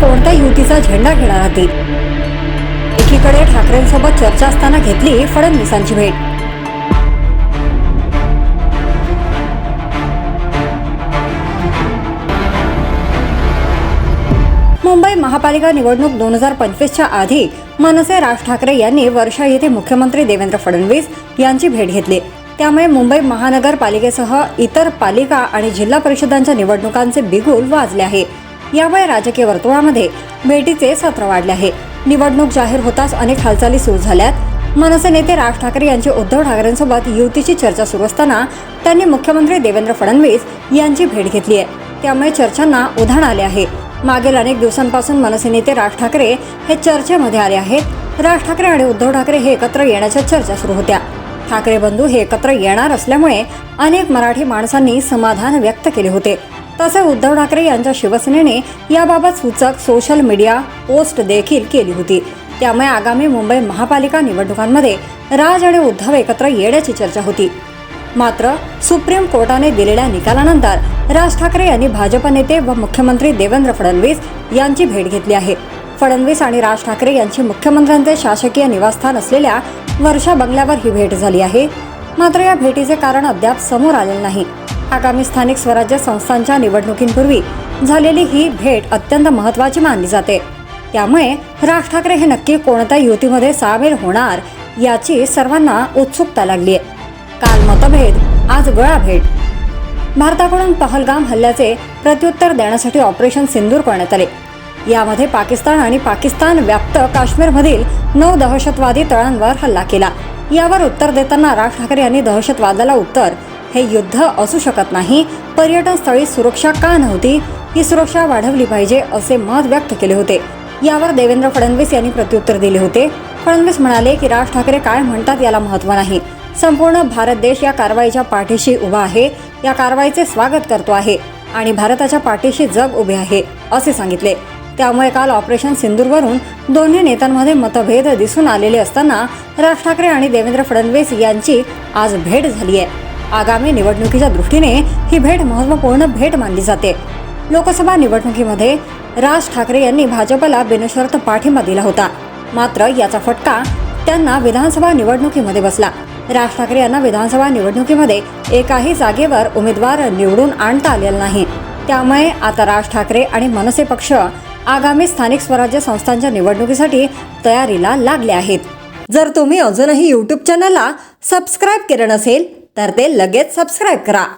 कोणत्या युतीचा झेंडा घेणार होती एकीकडे ठाकरेंसोबत चर्चा असताना घेतली फडणवीसांची भेट. मुंबई महापालिका निवडणूक दोन हजार पंचवीसच्या आधी मनसे राज ठाकरे यांनी वर्षा येथे मुख्यमंत्री देवेंद्र फडणवीस यांची भेट घेतली. त्यामुळे मुंबई महानगरपालिकेसह इतर पालिका आणि जिल्हा परिषदांच्या निवडणुकांचे बिगुल वाजले आहे. यामुळे राजकीय वर्तुळामध्ये भेटीचे सत्र वाढले आहे. निवडणूक जाहीर होताच अनेक हालचाली सुरू झाल्यात. मनसे नेते राज ठाकरे यांची उद्धव ठाकरेंसोबत युतीची चर्चा सुरू असताना त्यांनी मुख्यमंत्री देवेंद्र फडणवीस यांची भेट घेतली आहे. त्यामुळे चर्चांना उधाण आले आहे. मागील अनेक दिवसांपासून मनसे नेते राज ठाकरे हे चर्चेमध्ये आले आहेत. राज ठाकरे आणि उद्धव ठाकरे हे एकत्र येण्याच्या चर्चा सुरू होत्या. ठाकरे बंधू हे एकत्र येणार असल्यामुळे अनेक मराठी माणसांनी समाधान व्यक्त केले होते. तसे उद्धव ठाकरे यांच्या शिवसेनेने याबाबत सूचक सोशल मीडिया पोस्ट देखील केली होती. त्यामुळे आगामी मुंबई महापालिका निवडणुकांमध्ये राज आणि उद्धव एकत्र येण्याची चर्चा होती. मात्र सुप्रीम कोर्टाने दिलेल्या निकालानंतर राज ठाकरे यांनी भाजप नेते व मुख्यमंत्री देवेंद्र फडणवीस यांची भेट घेतली आहे. फडणवीस आणि राज ठाकरे यांची मुख्यमंत्र्यांचे शासकीय निवासस्थान असलेल्या वर्षा बंगल्यावर ही भेट झाली आहे. मात्र या भेटीचे कारण अद्याप समोर आलेले नाही. आगामी स्थानिक स्वराज्य संस्थांच्या निवडणुकींपूर्वी झालेली ही भेट अत्यंत महत्त्वाची मानली जाते. त्यामुळे राज ठाकरे हे नक्की कोणत्या युतीमध्ये सामील होणार याची सर्वांना उत्सुकता लागली आहे काल मतभेद आज गळाभेट. भारताकडून पहलगाम हल्ल्याचे प्रत्युत्तर देण्यासाठी ऑपरेशन सिंदूर करण्यात आले. यामध्ये पाकिस्तान आणि पाकिस्तान व्याप्त काश्मीरमधील नऊ दहशतवादी तळांवर हल्ला केला. यावर उत्तर देताना राज ठाकरे यांनी दहशतवादाला उत्तर हे युद्ध असू शकत नाही. पर्यटन स्थळी सुरक्षा का नव्हती? ही सुरक्षा वाढवली पाहिजे असे मत व्यक्त केले होते. यावर देवेंद्र फडणवीस यांनी प्रत्युत्तर दिले होते. फडणवीस म्हणाले की राज ठाकरे काय म्हणतात याला महत्त्व नाही. संपूर्ण भारत देश या कारवाईच्या पाठीशी उभा आहे. या कारवाईचे स्वागत करतो आहे आणि भारताच्या पाठीशी जग उभे आहे असे सांगितले. त्यामुळे काल ऑपरेशन सिंदूरवरून दोन्ही नेत्यांमध्ये मतभेद दिसून आलेले असताना राज ठाकरे आणि देवेंद्र फडणवीस यांची आज भेट झाली आहे आगामी निवडणुकीच्या दृष्टीने ही भेट महत्त्वपूर्ण भेट मानली जाते. लोकसभा निवडणुकीमध्ये राज ठाकरे यांनी भाजपला बिनशर्त पाठिंबा दिला होता. मात्र याचा फटका त्यांना विधानसभा निवडणुकीमध्ये बसला. राज ठाकरे यांना विधानसभा निवडणुकीमध्ये एकाही जागेवर उमेदवार निवडून आणता आलेला नाही. त्यामुळे आता राज ठाकरे आणि मनसे पक्ष आगामी स्थानिक स्वराज्य संस्थांच्या निवडणुकीसाठी तयारीला लागले आहेत. जर तुम्ही अजूनही यूट्यूब चॅनलला सबस्क्राईब केलं नसेल तर ते लगेच सबस्क्राईब करा.